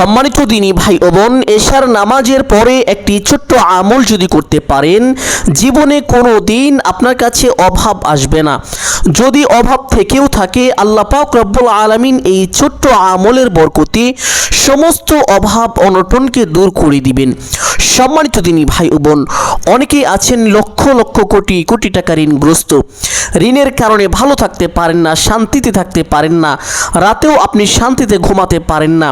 সম্মানিত দিনী ভাই ও বোন, এশার নামাজের পরে একটি ছোট্ট আমল যদি করতে পারেন, জীবনে কোনো দিন আপনার কাছে অভাব আসবে না। যদি অভাব থেকেও থাকে, আল্লাহ পাক রব্বুল আলামিন এই ছোট্ট আমলের বরকতে সমস্ত অভাব অনটনকে দূর করে দিবেন। সম্মানিত দিনী ভাই ও বোন, অনেকেই আছেন লক্ষ লক্ষ কোটি কোটি টাকা ঋণগ্রস্ত। ঋণের কারণে ভালো থাকতে পারেন না, শান্তিতে থাকতে পারেন না, রাতেও আপনি শান্তিতে ঘুমাতে পারেন না।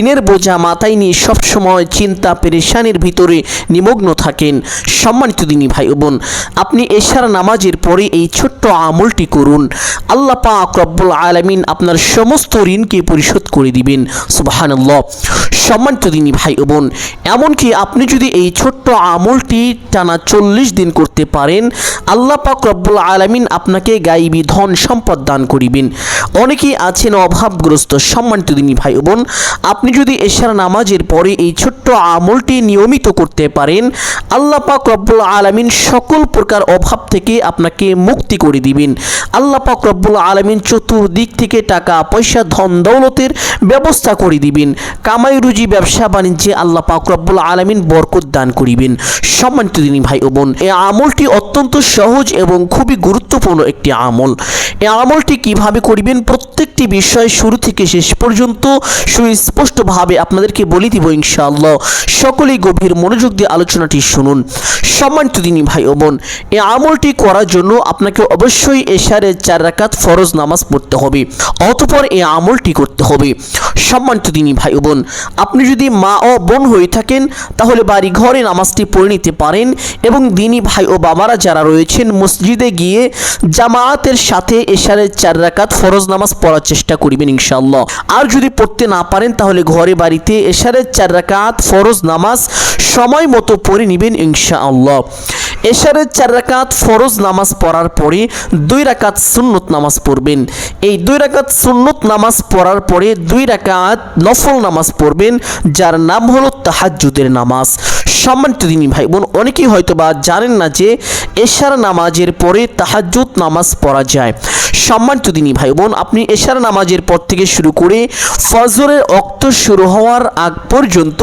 ঋণের বোঝা মাথায় নিয়ে সবসময় চিন্তা পেরেশানির ভিতরে নিমগ্ন থাকেন। সম্মানিত দিনী ভাই বোন আপনি এশার নামাজের পরে এই ছোট্ট আমলটি করুন। আল্লাহ পাক রব্বুল আলামিন আপনার সমস্ত ঋণকে পরিশোধ করে দিবেন। সুবহানাল্লাহ। সম্মানিত দিনী ভাই বোন এমনকি আপনি যদি এই ছোট্ট আমলটি টানা চল্লিশ দিন করতে পারেন, আল্লাহ পাক রব্বুল আলামিন আপনাকে গাইবী ধন সম্পদ দান করিবেন। অনেকেই আছেন অভাবগ্রস্ত, সম্মানিত দিনী ভাই বোন। আপনি যদি এশার নামাজের পরে এই ছোট্ট আমলটি নিয়মিত করতে পারেন, আল্লাহ পাক রব্বুল আলামিন সকল প্রকার অভাব থেকে আপনাকে মুক্তি করে দিবেন। আল্লাহ পাক রব্বুল আলামিন চতুর্দিক থেকে টাকা, পয়সা, ধন, দৌলতের ব্যবস্থা করে দিবেন। কামাই, রুজি, ব্যবসা, বাণিজ্যে আল্লাহ পাক রব্বুল আলামিন বরকত দান করিবেন। সম্মানিত দিনী ভাই ও বোন, এই আমলটি অত্যন্ত সহজ এবং খুবই গুরুত্বপূর্ণ একটি আমল। এই আমলটি কীভাবে করিবেন প্রত্যেকটি বিষয় শুরু থেকে শেষ পর্যন্ত সুস্পষ্টভাবে আপনাদেরকে বলে দিব ইনশাআল্লাহ। সকলেই গভীর মনোযোগ দিয়ে আলোচনাটি শুনুন। সম্মানিত দিনী ভাই ও বোন, এই আমলটি করার জন্য আপনাকে অবশ্যই এশারের চার রাকাত ফরজ নামাজ পড়তে হবে, অতপর এই আমলটি করতে হবে। সম্মানিত দিনী ভাই বোন, আপনি যদি মা ও বোন হয়ে থাকেন, তাহলে বাড়ি ঘরে নামাজটি পড়ে নিতে পারেন এবং দিনী ভাই ও বাবারা যারা রয়েছেন মসজিদে গিয়ে জামায়াতের সাথে এশারের চার রাকাত ফরজ নামাজ পড়ার চেষ্টা করিবেন ইনশাআল্লাহ। আর যদি পড়তে না পারেন, তাহলে ঘরে বাড়িতে এশারের চার রাকাত ফরজ নামাজ সময় মতো পড়ে নেবেন ইনশাআল্লাহ। এশারের চার রাকাত ফরজ নামাজ পড়ার পরে দুই রাকাত সুন্নত নামাজ পড়বেন। এই দুই রাকাত সুন্নত নামাজ পড়ার পরে দুই রাকাত নফল নামাজ পড়বেন যার নাম হলো তাহাজ্জুদের নামাজ। সম্মানিত দিনী ভাই বোন অনেকেই হয়তো বা জানেন না যে এশার নামাজের পরে তাহাজ্জুদ নামাজ পড়া যায়। সম্মানিত দিনী ভাই বোন আপনি এশার নামাজের পর থেকে শুরু করে ফজরের অক্ত শুরু হওয়ার আগ পর্যন্ত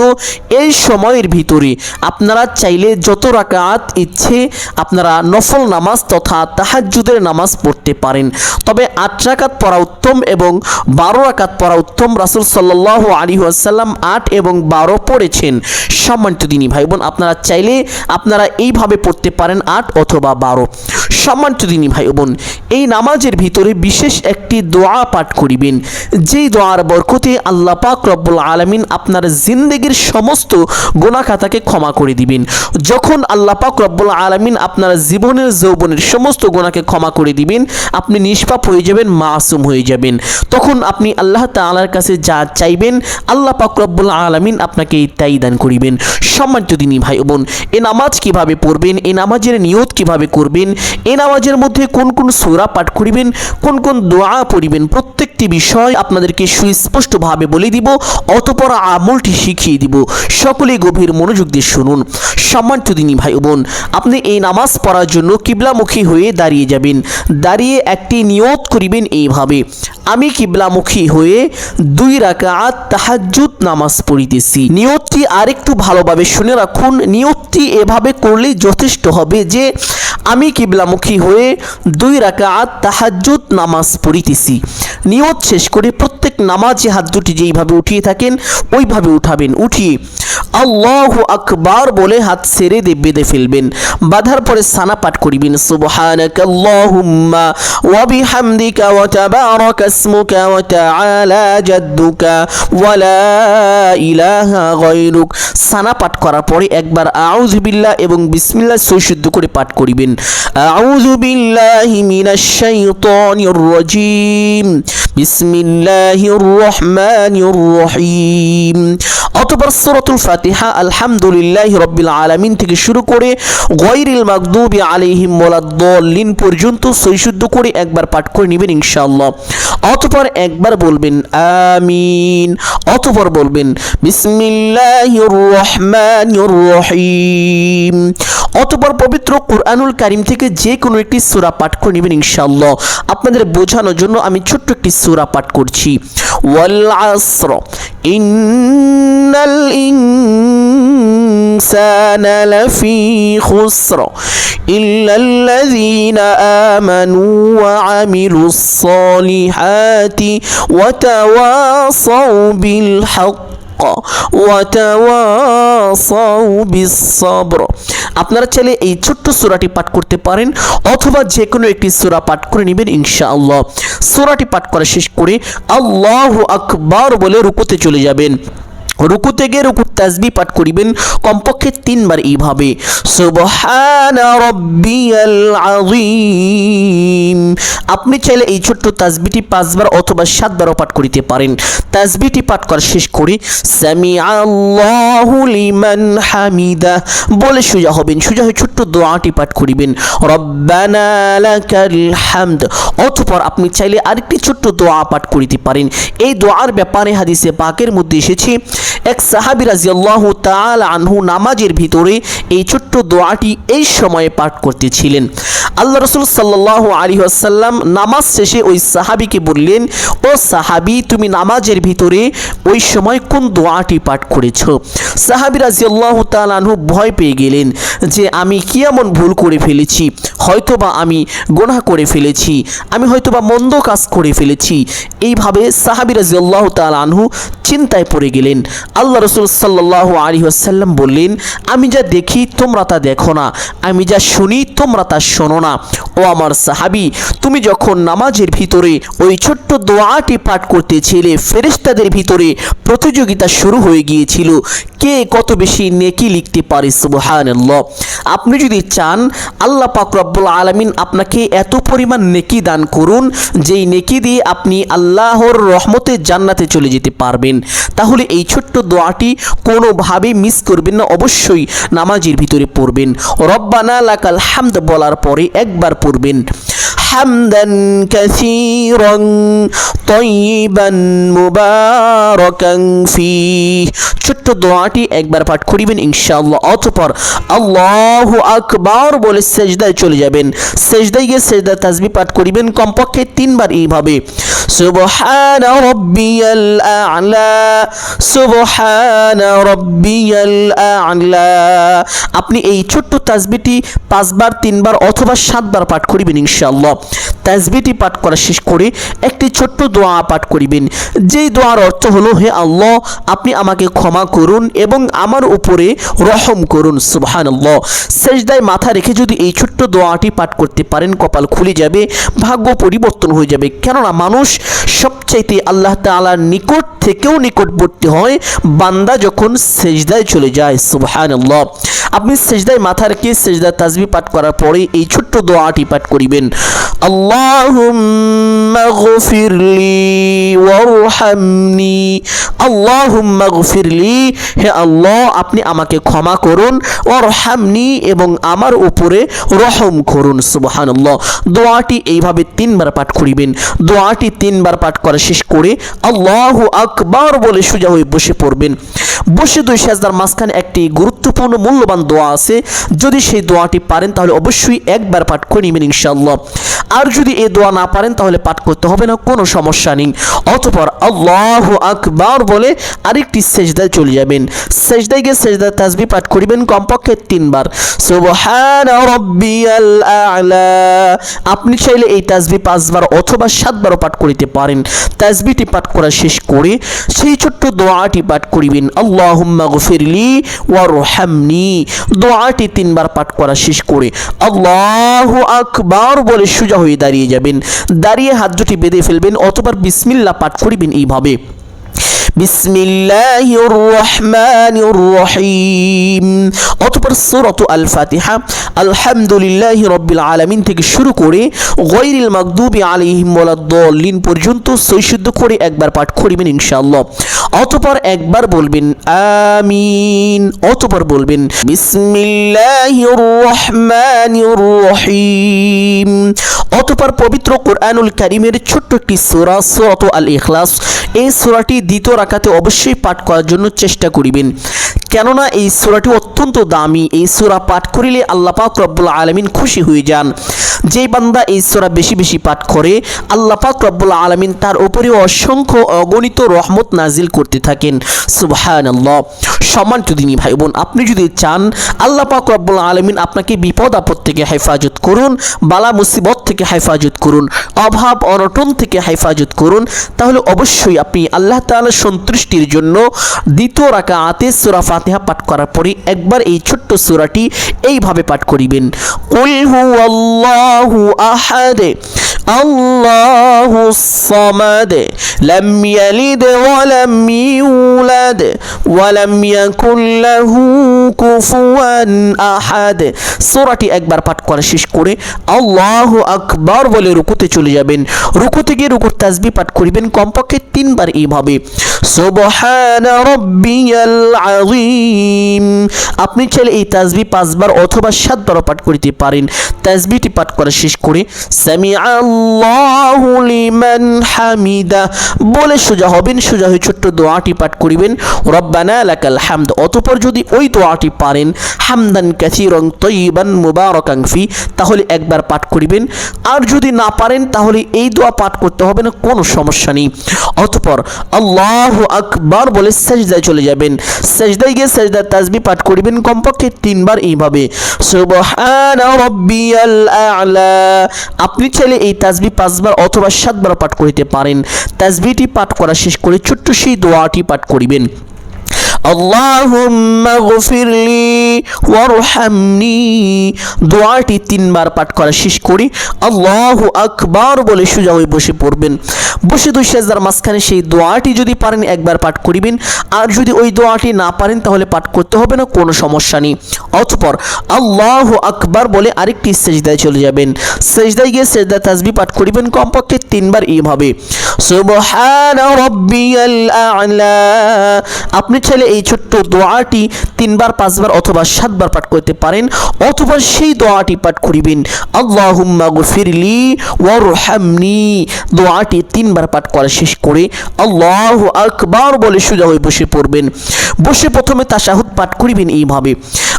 এই সময়ের ভিতরে আপনারা চাইলে যত রাকাত ইচ্ছে আপনারা নফল নামাজ তথা তাহাজ্জুদের নামাজ পড়তে পারেন। তবে আট রাকাত পড়া উত্তম এবং বারো রাকাত পড়া উত্তম রাসুল সাল্লাহ আলী আসাল্লাম আট এবং বারো পড়েছেন। সম্মানিত দিনী ভাই বোন আপনারা চাইলে আপনারা এইভাবে পড়তে পারেন আট অথবা বারো। সম্মানিত দিনী ভাই বোন, এই নামাজের ভিতরে বিশেষ একটি দোয়া পাঠ করিবেন। যেই দোয়ার বরকতে আল্লাহ পাক রব্বুল আলমিন আপনার জিন্দেগির সমস্ত গোনাখাতাকে ক্ষমা করে দিবেন। যখন আল্লাহ পাক রব্বুল আলমিন আপনার জীবনের, যৌবনের সমস্ত গোনাকে ক্ষমা করে দিবেন, আপনি নিষ্পাপ হয়ে যাবেন, মাসুম হয়ে যাবেন। তখন আপনি আল্লাহ তাআলার কাছে যা চাইবেন, আল্লাহ পাক রব্বুল আলমিন আপনাকে তাই দান করিবেন। সম্মানিত দিনী ভাই বোন, এ নামাজ কীভাবে পড়বেন, এ নামাজের নিয়ত কীভাবে করবেন, এ নামাজের মধ্যে কোন কোন সূরা পাঠ করিবেন, কোন কোন দোয়া পড়িবেন, প্রত্যেকটি বিষয় আপনাদেরকে সুস্পষ্টভাবে বলে দিব, অতপর আমলটি শিখিয়ে দিব। সকলেই গভীর মনোযোগ দিয়ে শুনুন। সম্মানিত দিনী ভাই বোন, আপনি এই নামাজ পড়ার জন্য কিবলামুখী হয়ে দাঁড়িয়ে যাবেন। দাঁড়িয়ে একটি নিয়ত করিবেন এইভাবে, আমি কিবলামুখী হয়ে দুই রাকাত তাহাজ্জুদ নামাজ পড়িতেছি। নিয়তটি আরেকটু ভালোভাবে শুনে রাখুন। নিয়তটি এভাবে করলেই যথেষ্ট হবে যে আমি কিবলামুখী হয়ে দুই রাকাত তাহাজ্জুদ নামাজ পড়িতেছি। নিয়ত শেষ করে প্রত্যেক নামাজে হাত দুটি যেইভাবে উঠিয়ে থাকেন, ওইভাবে উঠাবেন। উঠিয়ে আল্লাহ আকবার বলে হাত সেরে দে বেঁধে ফেলবেন। বাঁধার পরে সানা পাঠ করিবেন। সুবহানাক আল্লাহুম্মা ওয়া বিহামদিকা ওয়া তাবারাকা ইসমুকা ওয়া তাআলা জাদ্দুকা ওয়া লা ইলাহা গায়রুক। সানা পাঠ করার পরে একবার আউযু বিল্লাহ এবং বিসমিল্লাহ সৈশুদ্ধ করে পাঠ করিবেন। আউযু বিল্লাহি মিনাশ শাইতানির রাজিম। বিসমিল্লাহির রহমানির রহিম। অতঃপর সূরাতুল ফাতিহা, আলহামদুলিল্লাহ রব্বিল আলামিন থেকে শুরু করে গয়রিল মাগদুবি আলাইহিম ওয়ালাদ-দাল্লিন পর্যন্ত সৈশুদ্ধ করে একবার পাঠ করে নেবেন ইনশাআল্লাহ। অতঃপর একবার বলবেন আমিন। অতঃপর বলবেন বিসমিল্লাহির রহমানির রহিম। অতঃপর পবিত্র কুরআনুল কারীম থেকে যে কোনো একটি সূরা পাঠ করে নেবেন ইনশাআল্লাহ। আপনাদের বোঝানোর জন্য আমি ছোট্ট একটি সূরা পাঠ করছি। ওয়াল আসর। ইন ইন্নাল খুসর। ইল্লাল্লাযীনা আমানু ওয়া আমিলুস সালিহাতি ওয়া তাওয়াসাউ আপনারা চাইলে এই ছোট্ট সুরাটি পাঠ করতে পারেন, অথবা যে কোনো একটি সুরা পাঠ করে নেবেন ইনশাআল্লাহ। সুরাটি পাঠ করা শেষ করে আল্লাহ আকবার বলে রুকুতে চলে যাবেন। রুকুতে গিয়ে রুকুর তাসবি পাঠ করিবেন, কমপক্ষে তিনবার এইভাবে। আপনি চাইলে এই ছোট্ট তাসবিটি পাঁচবার অথবা সাতবারও পাঠ করিতে পারেন। তাসবিটি পাঠ করা শেষ করে সামি আল্লাহু হামিদা, বলে সোজা হবেন। সোজা হয়ে ছোট্ট দোয়াটি পাঠ করিবেন, রব্বানা হামদ। অতঃপর আপনি চাইলে আরেকটি ছোট্ট দোয়া পাঠ করিতে পারেন। এই দোয়ার ব্যাপারে হাদিসে পাকের মধ্যে এসেছে এক সাহাবি রাজিয়াল্লাহু তাআলা আনহু নামাজের ভিতরে এই ছোট্ট দোয়াটি এই সময়ে পাঠ করতেছিলেন। আল্লাহ রসুল সাল্লাল্লাহু আলাইহি ওয়াসাল্লাম নামাজ শেষে ওই সাহাবিকে বললেন, ও সাহাবি, তুমি নামাজের ভিতরে ওই সময় কোন দোয়াটি পাঠ করেছ? সাহাবি রাজিয়াল্লাহু তাআলা আনহু ভয় পেয়ে গেলেন যে, আমি কি এমন ভুল করে ফেলেছি? হয়তোবা আমি গোনা করে ফেলেছি, আমি হয়তোবা মন্দ কাজ করে ফেলেছি। এইভাবে সাহাবি রাজিয়াল্লাহু তাআলা আনহু চিন্তায় পড়ে গেলেন। আল্লাহ রসুল সাল্লাহ আলী আসাল্লাম বললেন, আমি যা দেখি তোমরা তা দেখো না, আমি যা শুনি তোমরা তা শোনো না। ও আমার সাহাবি, তুমি যখন নামাজের ভিতরে ওই ছোট্ট দোয়াটি পাঠ করতে করতেছিলে, ফেরেশতাদের ভিতরে প্রতিযোগিতা শুরু হয়ে গিয়েছিল। কে কত বেশি নেকি লিখতে পারে, সুবহানাল্লাহ। আপনি যদি চান, আল্লাহ পাক রব্বুল আলামিন আপনাকে এত পরিমাণ নেকি দান করুন, যেই নেকি দিয়ে আপনি আল্লাহর রহমতের জান্নাতে চলে যেতে পারবেন। তাহলে এই ছোট্ট ছোট্ট দোয়াটি কোনোভাবে মিস করবেন না, অবশ্যই নামাজের ভিতরে পড়বেন। রব্বানা লাকাল হামদ বলার পরে একবার পড়বেন। হামদান কাসীরান তয়িবান মুবারাকান ফি ছোট্ট দোয়াটি একবার পাঠ করিবেন ইনশাআল্লাহ, অতঃপর আল্লাহু আকবার বলে সেজদায় চলে যাবেন। সেজদায় গিয়ে সেজদা তাসবি পাঠ করিবেন, কমপক্ষে তিনবার এইভাবে। সুবহান রব্বিয়াল আ'লা, সুবহান রব্বিয়াল আ'লা। আপনি এই ছোট্ট তাসবিহটি পাঁচবার, তিনবার অথবা সাতবার পাঠ করিবেন ইনশাআল্লাহ। তাসবিহটি পাঠ করা শেষ করে একটি ছোট্ট দোয়া পাঠ করিবেন। যেই দোয়ার অর্থ হলো, হে আল্লাহ, আপনি আমাকে ক্ষমা করুন এবং আমার উপরে রহম করুন, সুবহানাল্লাহ। সেজদায় মাথা রেখে যদি এই ছোট্ট দোয়াটি পাঠ করতে পারেন, কপাল খুলে যাবে, ভাগ্য পরিবর্তন হয়ে যাবে। কেননা মানুষ সবচাইতে আল্লাহ তালার নিকট থেকেও নিকটবর্তী হয়, বান্দা যখন সেজদায় চলে যায় সুবহান আপনি সেজদায় মাথা রেখে সেজদা তাজবি পাঠ করার পরে এই ছোট্ট দোয়াটি পাঠ করিবেন, আল্লাহুম্মা ওয়ারহামনি গফিরলি। হে আল্লাহ, আপনি আমাকে ক্ষমা করুন। ওয়ারহামনি এবং আমার উপরে রহম করুন, সুবহানাল্লাহ। দোয়াটি এইভাবে তিনবার পাঠ করিবেন। দোয়াটি তিনবার পাঠ করা শেষ করে আল্লাহ আকবার বলে সোজা হয়ে বসে পড়বেন। বসে দুই সাজদার মাঝখানে একটি গুরুত্বপূর্ণ মূল্যবান দোয়া আছে। যদি সেই দোয়াটি পারেন, তাহলে অবশ্যই একবার পাঠ করে নেবেন ইনশাআল্লাহ। আর যদি এ দোয়া না পারেন, তাহলে পাঠ করতে হবে না, কোনো সমস্যা নেই। অতপর আল্লাহ আকবার বলে আরেকটি সেজদায় চলে যাবেন। সেজদায় গিয়ে সেজদা তাসবি পাঠ করিবেন কমপক্ষে তিনবার। আপনি চাইলে এই তাসবি পাঁচবার অথবা সাতবারও পাঠ করিতে পারেন। তাসবিটি পাঠ করা শেষ করে সেই ছোট্ট দোয়াটি পাঠ করিবেন, আল্লাহুম্মা গফিরলি ওয়ারহামনি দোয়াটি তিনবার পাঠ করা শেষ করে, আল্লাহু আকবার বলে সোজা হয়ে দাঁড়িয়ে যাবেন। দাঁড়িয়ে হাত দুটি বেঁধে ফেলবেন অথবা বিসমিল্লা পাঠ করিবেন এইভাবে। বিসমিল্লাহির রহমানির রহিম অতঃপর সূরাত আল ফাতিহা আলহামদুলিল্লাহি রাব্বিল আলামিন থেকে শুরু করে গায়রিল মাগদুবি আলাইহিম ওয়ালাদ-দাল্লিন পর্যন্ত সৈশুদ্ধ করে একবার পাঠ করিবেন ইনশাআল্লাহ। অতঃপর একবার বলবেন আমিন। অতঃপর বলবেন বিসমিল্লাহির রহমানির রহিম অতঃপর পবিত্র কোরআনুল কারীমের ছোট্ট একটি সূরা, সূরাত আল ইখলাস এই সূরাটি দ্বিতীয় রাকাতে অবশ্যই পাঠ করার জন্য চেষ্টা করিবেন। কেননা এই সুরাটি অত্যন্ত দামি। এই সুরা পাঠ করিলে আল্লাপাক রব্বুল আলমিন খুশি হয়ে যান। যেই বান্দা এই সোরা বেশি বেশি পাঠ করে, আল্লাহ পাক রব্বুল আলমিন তার উপরে অসংখ্য অগণিত রহমত নাজিল করতে থাকেন। সুবহান আল্লাহ সম্মানিত দিনী ভাই বোন আপনি যদি চান, আল্লাহ পাক রব্বুল আলমিন আপনাকে বিপদ আপদ থেকে হেফাজত করুন, বালা মুসিবত থেকে হেফাজত করুন, অভাব, অনটন থেকে হেফাজত করুন, তাহলে অবশ্যই আপনি আল্লাহ তাআলার সন্তুষ্টির জন্য দ্বিতীয় রাকাতে সূরা ফাতিহা পাঠ করার পরে একবার এই ছোট্ট সূরাটি এইভাবে পাঠ করিবেন। হুয়াল্লাহু আহাদ আল্লাহু সামাদ লাম ইয়ালিদ ওয়া লাম ইউলাদ, ওয়া লাম ইয়াকুল লাহু কুফুয়ান আহাদ। সূরাটি একবার পাঠ করা শেষ করে আল্লাহু আকবার বলে রুকুতে চলে যাবেন। রুকুতে গিয়ে রুকুর তাসবিহ পাঠ করিবেন, কমপক্ষে তিনবার এইভাবে। সুবহান রাব্বিয়াল আযীম। আপনি চাইলে এই তাসবিহ পাঁচবার অথবা সাতবারও পাঠ করিতে পারেন। তাসবিহটি পাঠ করা শেষ করে সামি আল্লাহু লিমান হামিদা বলে সোজা হবেন, সোজা হয়ে ছোট্ট দোয়াটি পাঠ করিবেন। রব্বানা লাকাল হামদ। অতঃপর যদি ওই দোয়াটি পারেন, হামদান কাসীরান তয়্যিবান মুবারাকান ফি, তাহলে একবার পাঠ করিবেন। আর যদি না পারেন, তাহলে এই দোয়া পাঠ করতে হবে না, কোনো সমস্যা নেই। অতঃপর আল্লাহু আকবার বলে সাজদায় চলে যাবেন। সাজদায় গিয়ে সাজদার তাসবিহ পাঠ করিবেন, কমপক্ষে তিনবার এইভাবে। সুবহান রাব্বিয়াল আ'লা। আপনি চাইলে এই তাসবিহ পাঁচবার অথবা সাতবার পাঠ করিতে পারেন। তাজবিটি পাঠ করা শেষ করে ছোট্ট সেই দোয়াটি পাঠ করিবেন। আল্লাহুম্মা গফিরলি ওয়ারহামনি। দোয়াটি তিনবার পাঠ করা শেষ করি। আল্লাহু আকবার বলে সোজা হয়ে বসে পড়বেন। বসে দুই সেজদার মাঝখানে সেই দোয়াটি যদি পারেন একবার পাঠ করিবেন। আর যদি ওই দোয়াটি না পারেন তাহলে পাঠ করতে হবে না, কোনো সমস্যা নেই। অতঃপর আল্লাহু আকবার বলে আরেকটি সেজদায় চলে যাবেন। সেজদায় গিয়ে সেজদা তাসবি পাঠ করিবেন, কমপক্ষে তিনবার এইভাবে। সুবহান রাব্বিয়াল আ'লা। আপনি চাইলে এই ছোট্ট দোয়াটি তিনবার, পাঁচবার অথবা সাতবার পাঠ করতে পারেন অথবা সেই দোয়াটি পাঠ করিবেন। আল্লাহুম্মা গফিরলি ওয়ারহামনি। দোয়াটি তিনবার পাঠ করা শেষ করে আল্লাহু আকবার বলে সোজা হয়ে বসে পড়বেন। বসে প্রথমে তাশাহুদ পাঠ করিবেন এইভাবে।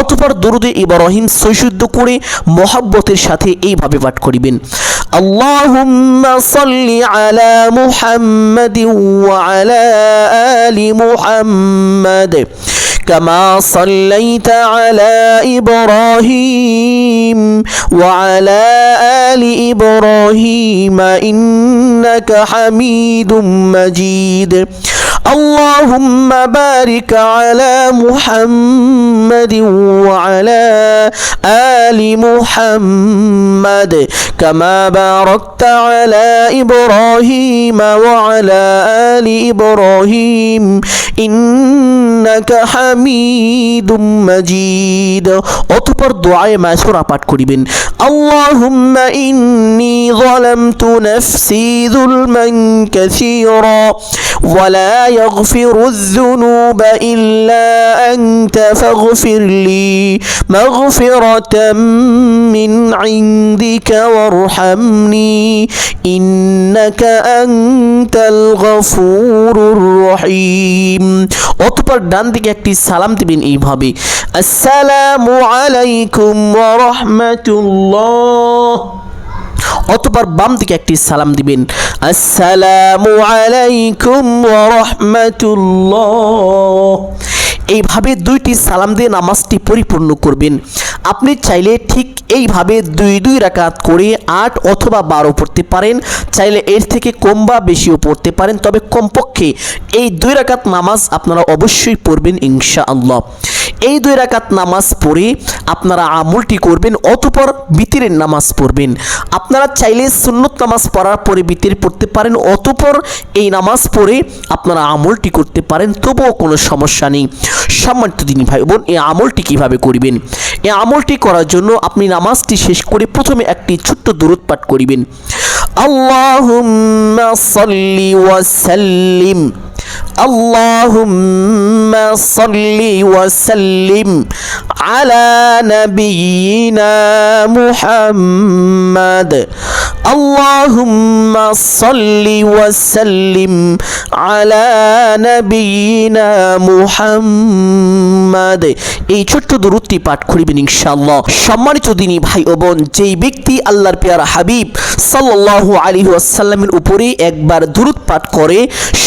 অতপর দরুদে ইব্রাহিম সৈশুদ্ধ করে মহাব্বতের সাথে এইভাবে পাঠ করিবেন আল্লাহুম্মা সাল্লি আলা মুহাম্মাদিন ওয়া আলা আলি মুহাম্মাদ كما صليت على إبراهيم وعلى آل إبراهيم إنك حميد مجيد اللهم بارك على محمد وعلى آل محمد كما باركت على إبراهيم وعلى آل إبراهيم إنك حميد مجيد অতপর দোয়ায়ে মাসুরা পাঠ করিবেন আল্লাহুম্মা ইন্নী যালামতু নাফসি যুলমান কাসীরা ولا يغفر الذنوب إلا أنت فاغفر لي مغفرة من عندك وارحمني إنك أنت الغفور الرحيم অতপর ডান দিকে একটি সালাম দিবেন এইভাবে আসসালামু আলাইকুম ওয়া রাহমাতুল্লাহ অতপর বাম দিকে একটি সালাম দিবেন। আসসালামু আলাইকুম ওয়া রাহমাতুল্লাহ। এইভাবে দুইটি সালাম দিয়ে নামাজটি পরিপূর্ণ করবেন। আপনি চাইলে ঠিক এইভাবে দুই দুই রাকাত করে আট অথবা বারো পড়তে পারেন। চাইলে এর থেকে কম বা বেশিও পড়তে পারেন। তবে কমপক্ষে এই দুই রাকাত নামাজ আপনারা অবশ্যই পড়বেন ইনশা আল্লাহ এই দুই রাকাত নামাজ পড়ে আপনারা আমলটি করবেন অতপর বিতিরের নামাজ পড়বেন। আপনারা চাইলে সুন্নত নামাজ পড়ার পরে বিতির পড়তে পারেন, অতপর এই নামাজ পড়ে আপনারা আমলটি করতে পারেন। তবুও কোনো সমস্যা নেই। সম্মানিত দিনী ভাই বোন এই আমলটি কিভাবে করবেন এই আমলটি করার জন্য আপনি নামাজটি শেষ করে প্রথমে একটি ছোট্ট দূরত পাঠ করিবেন আল্লাহুম্মা সাল্লি ওয়াসাল্লিম اللهم صل وسلم على نبينا محمد اللهم صل وسلم على نبينا محمد এই ছোট্ট দূরত্বটি পাঠ করিবেন ইনশাআল্লাহ সম্মানিত দিনী ভাই ও বোন যেই ব্যক্তি আল্লাহর পেয়ারা হাবিব সাল্লাল্লাহু আলাইহি ওয়াসাল্লামের উপরে একবার দূরত পাঠ করে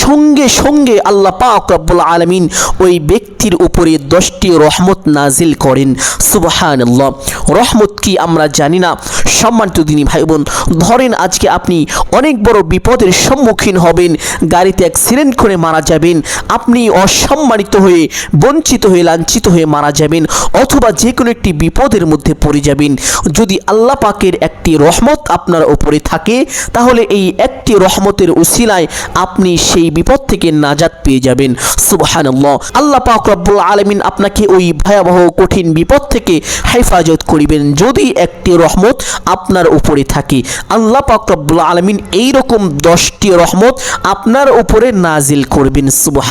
সঙ্গে সঙ্গে আল্লাহ পাক রব্বুল আলামিন ওই ব্যক্তির উপরে দশটি রহমত নাজিল করেন সুবহানাল্লাহ রহমত কি আমরা জানি না সম্মানিত দিনী ভাই বোন ধরেন আজকে আপনি অনেক বড় বিপদের সম্মুখীন হবেন, গাড়িতে অ্যাক্সিডেন্ট করে মারা যাবেন, আপনি অসম্মানিত হয়ে, বঞ্চিত হয়ে, লাঞ্ছিত হয়ে মারা যাবেন, অথবা যে কোনো একটি বিপদের মধ্যে পড়ে যাবেন। যদি আল্লাহ পাকের একটি রহমত আপনার ওপরে থাকে, তাহলে এই একটি রহমতের উসিলায় আপনি সেই বিপদ থেকে নাজাত পেয়ে যাবেন। সুবহানাল্লাহ। আল্লাহ পাক রব্বুল আলামিন আপনাকে ওই ভয়াবহ, কঠিন বিপদ থেকে হেফাজত করিবেন। যদি একটি রহমত আপনার উপরে থাকে আল্লাহ পাকবুল আলমিন এইরকম দশটি রহমত আপনার উপরে নাজিল করবেন সুবাহ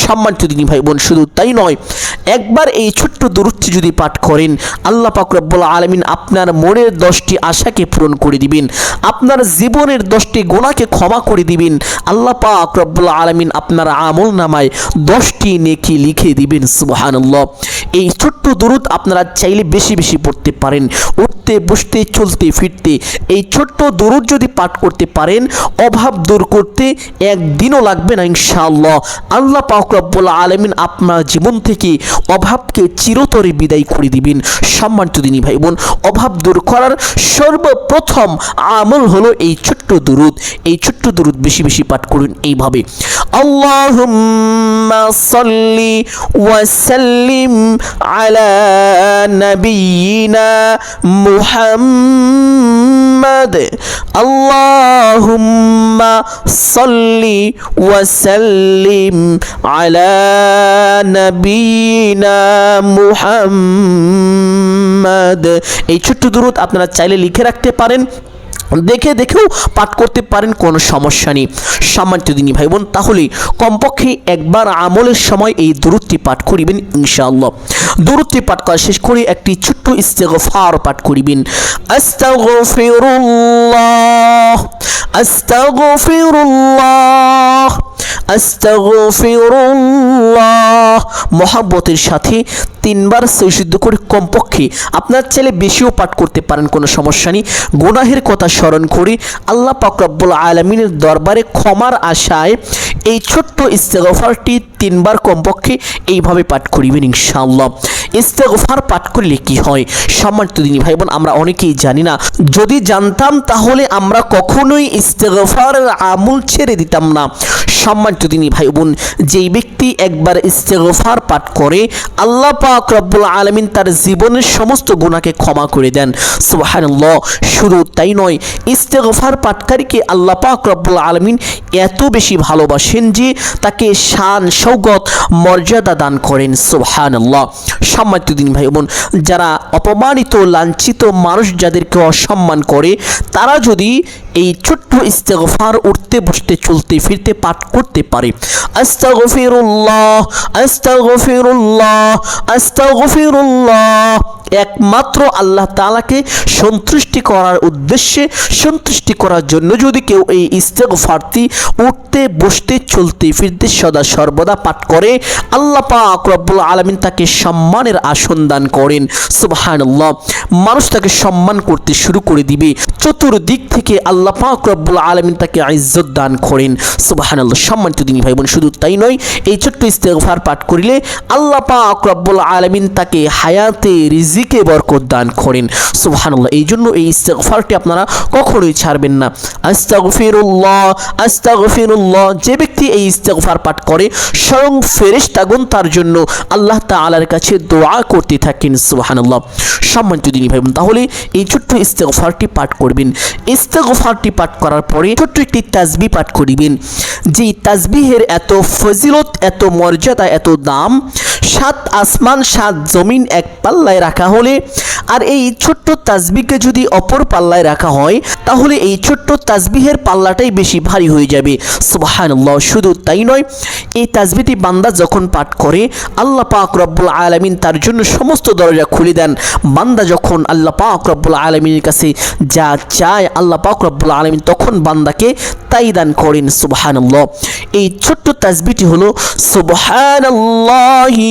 সম্মানিত দিনী ভাই বোন, শুধু তাই নয় একবার এই ছোট্ট দূরত্বে যদি পাঠ করেন, আল্লাহ পাক রব্বুল আলামিন আপনার মনের দশটি আশাকে পূরণ করে দিবেন। আপনার জীবনের দশটি গোনাকে ক্ষমা করে দিবেন। আল্লাহ পাক রব্বুল আলামিন আপনার আমল নামায় দশটি নেকি লিখে দিবেন, সুবহানাল্লাহ। এই ছোট্ট দূরত আপনারা চাইলে বেশি বেশি পড়তে পারেন। উঠতে, বসতে, চলতে, ফিরতে, এই ছোট্ট দূরত যদি পাঠ করতে পারেন, অভাব দূর করতে একদিনও লাগবে না, ইনশাআল্লাহ। আল্লাহ পাক রব্বুল আলামিন আপনার জীবন থেকে অভাবকে চিরতরে বিদায় করে দিবেন। সম্মানিত দিনী ভাই বোন অভাব দূর করার সর্বপ্রথম আমল হলো এই ছোট্ট দুরুদ। এই ছোট্ট দুরুদ বেশি বেশি পাঠ করুন এইভাবে। আল্লাহুম্মা সাল্লি ওয়াসাল্লিম আলা নবিয়িনা মুহাম্মদ। আল্লাহুম্মা সাল্লি ওয়াসাল্লিম আলা নবিয়িনা মুহাম্মদ। এই ছোট্ট দূরত আপনারা চাইলে লিখে রাখতে পারেন। দেখে দেখেও পাঠ করতে পারেন, কোনো সমস্যা নেই। সম্মানিত দিনী ভাই বোন তাহলে কমপক্ষে একবার আমলের সময় এই দূরত্বটি পাঠ করিবেন ইনশাআল্লাহ। দূরত্বটি পাঠ করা শেষ করে একটি ছোট্ট ইস্তেগফার পাঠ করিবেন। আস্তাগফিরুল্লাহ আস্তাগফিরুল্লাহ আস্তাগফিরুল্লাহ। মহাব্বতের সাথে তিনবার সৈশুদ্ধ করে কমপক্ষে আপনার ছেলে বেশিও পাঠ করতে পারেন, কোনো সমস্যা নেই। গুনাহের কথা স্মরণ করি, আল্লাহ পাকরাব্বুল আলমিনের দরবারে ক্ষমার আশায় এই ছোট্ট ইস্তেগফারটি তিনবার কমপক্ষে এইভাবে পাঠ করিবেন ইনশাআল্লাহ। ইস্তেগফার পাঠ করলে কি হয়? সম্মানিত দিনী ভাই বোন আমরা অনেকেই জানি না। যদি জানতাম, তাহলে আমরা কখনোই ইস্তেগফারের আমল ছেড়ে দিতাম না। সম্মানিত দিনী ভাই বোন যেই ব্যক্তি একবার ইস্তেগফার পাঠ করে, আল্লাহ পাক রব্বুল আলমিন তার জীবনের সমস্ত গুণাকে ক্ষমা করে দেন। সুবহানাল্লাহ শুরু তাই নয়, ইস্তেগফার পাঠকারীকে আল্লাহ পাক রব্বুল আলমিন এত বেশি ভালোবাসেন যে, তাকে শান সৌগত মর্যাদা দান করেন। সুবহানাল্লাহ। সম্মানিত দিন ভাই বোন। যারা অপমানিত, লাঞ্ছিত মানুষ যাদেরকে অসম্মান করে, তারা যদি এই ছোট্ট ইস্তেগফার উঠতে বসতে, চলতে, ফিরতে, পাঠ করতে পারে। একমাত্র আল্লাহ তালাকে সন্তুষ্টি করার উদ্দেশ্যে, সন্তুষ্টি করার জন্য যদি কেউ এই ইস্তেগফারটি উঠতে, বসতে, চলতে, ফিরতে সদা সর্বদা পাঠ করে, আল্লাহ পাক রব্বুল আলামিন তাকে সম্মানের আসন দান করেন। সুবহানাল্লাহ। মানুষ তাকে সম্মান করতে শুরু করে দিবে। চতুর্দিক থেকে আল্লাহ পাক রব্বুল আলামিন তাকে ইজ্জত দান করেন। সুবহানাল্লাহ। সম্মানিত দিনী ভাই বোন শুধু তাই নয়, এই ছোট্ট ইস্তেগফার পাঠ করিলে আল্লাহ পাক রব্বুল আলামিন তাকে হায়াতে রিজিকে বরকত দান করেন। সুবহানাল্লাহ। এই জন্য এই ইস্তেগফারটি আপনারা কখনোই ছাড়বেন না। আস্তাগফিরুল্লাহ আস্তাগফিরুল্লাহ। যে ব্যক্তি এই ইস্তেগফার পাঠ করে, স্বয়ং ফেরেশতাগণ তার জন্য আল্লাহ তাআলার কাছে দোয়া করতে থাকেন, সুবহানাল্লাহ। সম্মানিত দিনী ভাই তাহলে এই ছোট্ট ইস্তেগফারটি পাঠ করবেন। ইস্তেগফারটি পাঠ করার পরে ছোট্ট একটি তাজবি পাঠ করিবেন। যে তাজবিহের এত ফজিলত, এত মর্যাদা, এত দাম সাত আসমান, সাত জমিন এক পাল্লায় রাখা হলে, আর এই ছোট্ট তাসবিকে যদি অপর পাল্লায় রাখা হয়, তাহলে এই ছোট্ট তাজবিহের পাল্লাটাই বেশি ভারী হয়ে যাবে। সুবহানাল্লাহ, শুধু তাই নয়, এই তাজবিটি বান্দা যখন পাঠ করে, আল্লাহ পাক রব্বুল আলামিন তার জন্য সমস্ত দরজা খুলে দেন। বান্দা যখন আল্লাহ পাক রব্বুল আলমিনের কাছে যা চায়, আল্লাহ পাক রব্বুল আলমিন তখন বান্দাকে তাই দান করেন। সুবহানাল্লাহ, এই ছোট্ট তাজবিটি হলো, সুবহানাল্লাহি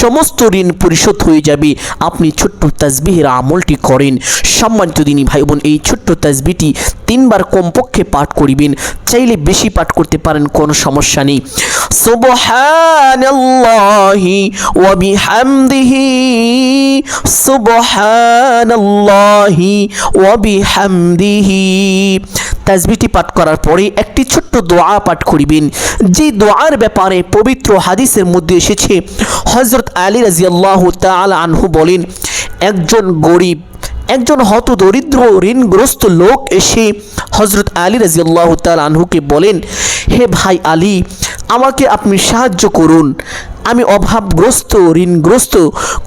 সমস্ত ঋণ পরিশোধ হয়ে যাবে। আপনি ছোট্ট তাসবিহের আমলটি করেন। সম্মানিত দিনী ভাই বোন এই ছোট্ট তাসবিটি তিনবার কমপক্ষে পাঠ করিবেন। চাইলে বেশি পাঠ করতে পারেন, কোনো সমস্যা নেই। সুবহানাল্লাহি ওয়া বিহামদিহি। সুবহানাল্লাহি ওয়া বিহামদিহি। তাসবিটি পাঠ করার পরে একটি ছোট্ট দোয়া পাঠ করিবেন। যে দোয়ার ব্যাপারে পবিত্র হাদিসের মধ্যে এসেছে হজরত আলী রাজিয়াল্লাহ তাআলা আনহু বলেন, একজন গরিব, একজন হত দরিদ্র ঋণগ্রস্ত লোক এসে হজরত আলী রাজিয়াল্লাহ তাল আনহুকে বলেন, হে ভাই আলী, আমাকে আপনি সাহায্য করুন। আমি অভাবগ্রস্ত, ঋণগ্রস্ত,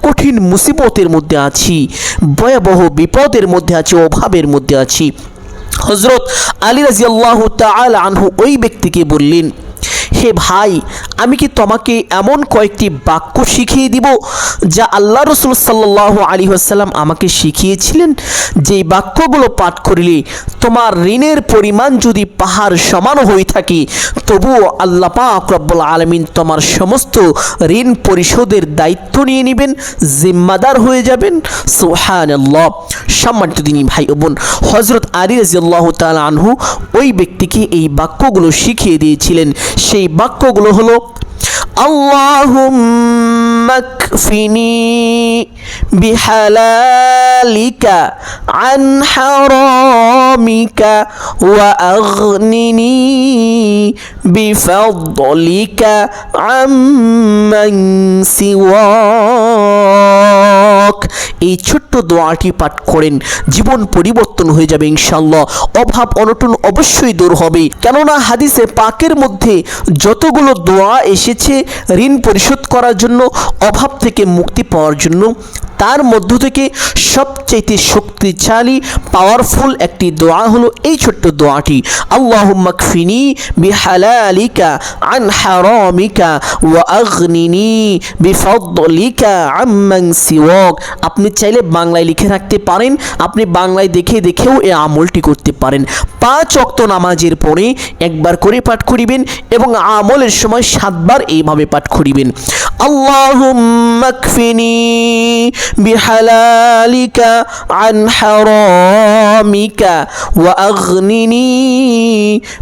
কঠিন মুসিবতের মধ্যে আছি, ভয়াবহ বিপদের মধ্যে আছি, অভাবের মধ্যে আছি। হজরত আলী রাজিয়াল্লাহ তাল আনহু ওই ব্যক্তিকে বললেন হে ভাই আমি কি তোমাকে এমন কয়েকটি বাক্য শিখিয়ে দিব যা আল্লাহ রসুল সাল্লাহ আলী আসাল্লাম আমাকে শিখিয়েছিলেন? যেই বাক্যগুলো পাঠ করিলে তোমার ঋণের পরিমাণ যদি পাহাড় সমান হয়ে থাকে, তবুও আল্লাহ পাক আলমিন তোমার সমস্ত ঋণ পরিশোধের দায়িত্ব নিয়ে নেবেন, জিম্মাদার হয়ে যাবেন। সোহান সম্মানিত দিনী ভাই ও বোন হজরত আলী রাজিয়াল্লাহ তাল আনহু ওই ব্যক্তিকে এই বাক্যগুলো শিখিয়ে দিয়েছিলেন। সেই বাক্যগুলো হলো اللهم اكفني بحلالك عن حرامك واغنني بفضلك عمن سواك এই ছোট্ট দোয়াটি পাঠ করেন জীবন পরিবর্তন হয়ে যাবে ইনশাল্লাহ অভাব অনটন অবশ্যই দূর হবে কেননা হাদিসে পাকের মধ্যে যতগুলো দোয়া এসেছে ঋণ পরিশোধ করার জন্য অভাব থেকে মুক্তি পাওয়ার জন্য তার মধ্য থেকে সবচাইতে শক্তিশালী পাওয়ারফুল একটি দোয়া হলো এই ছোট্ট দোয়াটি। আল্লাহ মকফিনি বিহালালিকা আন হারামিকা ওয়া আগনিনি বিফদলিকা আম্মান সিওয়াক। আপনি চাইলে বাংলায় লিখে রাখতে পারেন, আপনি বাংলায় দেখে দেখেও এই আমলটি করতে পারেন। পাঁচ অক্ত নামাজের পরে একবার করে পাঠ করিবেন এবং আমলের সময় সাতবার এইভাবে পাঠ করিবেন। আল্লাহ মকফিনি بحلالك عن حرامك وأغنني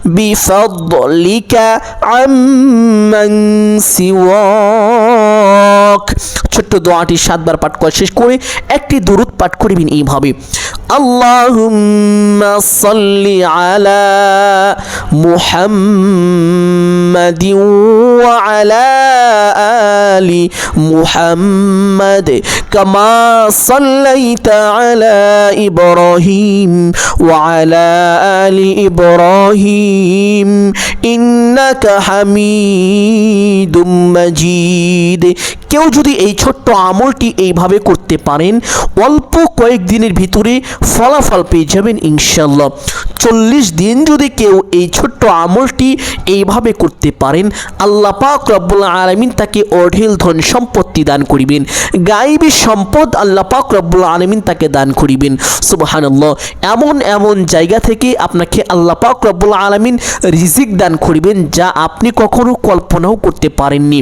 بفضلك عمن سواك ছোট্ট দোয়াটি সাতবার পাঠ করা শেষ করে একটি দরুদ পাঠ করিবেন এইভাবে আল্লাহুম্মা সাল্লি আলা মুহাম্মাদিন ওয়া আলা মুহাম্মাদ কামা সাল্লাইতা আলা ইব্রাহিম ওয়া আলা আলি ইব্রাহিম ইন্নাকা হামিদুম মাজিদ কেউ যদি এই ছোট্ট আমলটি এইভাবে করতে পারেন, অল্প কয়েকদিনের ভিতরে ফলাফল পেয়ে যাবেন ইনশাল্লাহ চল্লিশ দিন যদি কেউ এই ছোট্ট আমলটি এইভাবে করতে পারেন, আল্লাহ পাক রব্বুল আলমিন তাকে অঢেল ধন সম্পত্তি দান করিবেন। গাইবী সম্পদ আল্লাহ পাক রব্বুল আলমিন তাকে দান করিবেন। সুবাহান্লাহ এমন এমন জায়গা থেকে আপনাকে আল্লাহ পাক রব্বুল আলমিন রিজিক দান করিবেন যা আপনি কখনো কল্পনাও করতে পারেননি।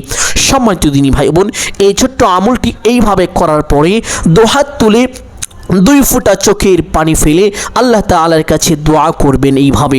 সম্মানিত দিনী ভাই বোন এই ছোট্ট আমলটি এইভাবে করার পরে দোহাত তুলে দুই ফোঁটা চোখের পানি ফেলে আল্লাহ তালার কাছে দোয়া করবেন এইভাবে।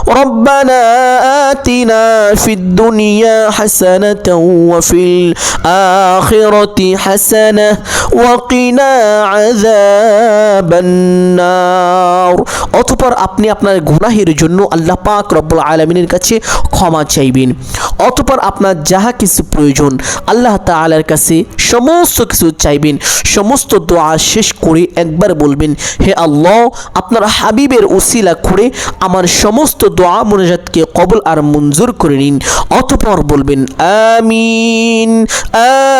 ربنا آتنا في الدنيا حسنة وفي الآخرة حسنة وقنا عذاب النار অতপর আপনি আপনার গুনাহের জন্য আল্লাহ পাক রব্বুল আলমিনের কাছে ক্ষমা চাইবেন অতপর আপনার যাহা কিছু প্রয়োজন আল্লাহ তাআলার কাছে সমস্ত কিছু চাইবেন সমস্ত দোয়া শেষ করে একবার বলবেন হে আল্লাহ আপনার হাবিবের উসিলা করে আমার সমস্ত দোয়া মোনাজাতকে কবল আর মঞ্জুর করে নিন। অতপর বলবেন, আমিন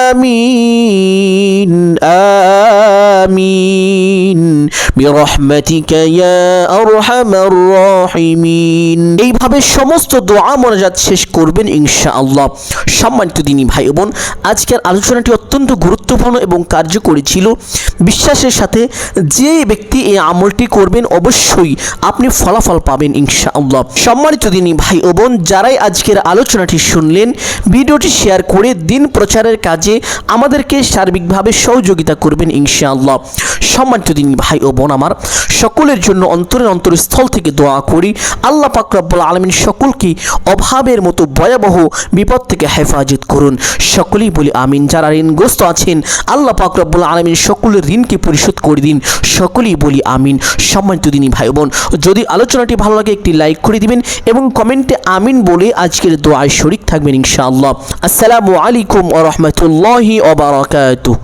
আমিন আমিন। এইভাবে সমস্ত দোয়া মোনাজাত শেষ করবেন ইনশাআল্লাহ। সম্মানিত দিনী ভাই বোন, আজকের আলোচনাটি অত্যন্ত গুরুত্বপূর্ণ এবং কার্যকরী ছিল। বিশ্বাসের সাথে যে ব্যক্তি এই আমলটি করবেন, অবশ্যই আপনি ফলাফল পাবেন ইনশাআল্লাহ। সম্মানিত দিনী ভাই ও বোন, যারাই আজকের আলোচনাটি শুনলেন, ভিডিওটি শেয়ার করে দিন প্রচারের কাজে আমাদেরকে সার্বিকভাবে সহযোগিতা করবেন ইনশাআল্লাহ। সম্মানিত দিনী ভাই ও বোন আমার, সকলের জন্য অন্তরের অন্তরস্থল থেকে দোয়া করি, আল্লাহ পাক রব্বুল আলমিন সকলকে অভাবের মতো ভয়াবহ বিপদ থেকে হেফাজত করুন। সকলেই বলি আমিন, যারা ঋণগ্রস্ত আছেন, আল্লাহ পাক রব্বুল আলমিন সকলের ঋণকে পরিশোধ করে দিন। সকলেই বলি আমিন। সম্মানিত দিনী ভাই বোন, যদি আলোচনাটি ভালো লাগে একটি লাইক করে দিবেন এবং কমেন্টে আমিন বলে আজকের দোয়ায় শরিক থাকবেন ইনশাআল্লাহ। আসসালামু আলাইকুম ওয়া রাহমাতুল্লাহি ওয়া বারাকাতুহু।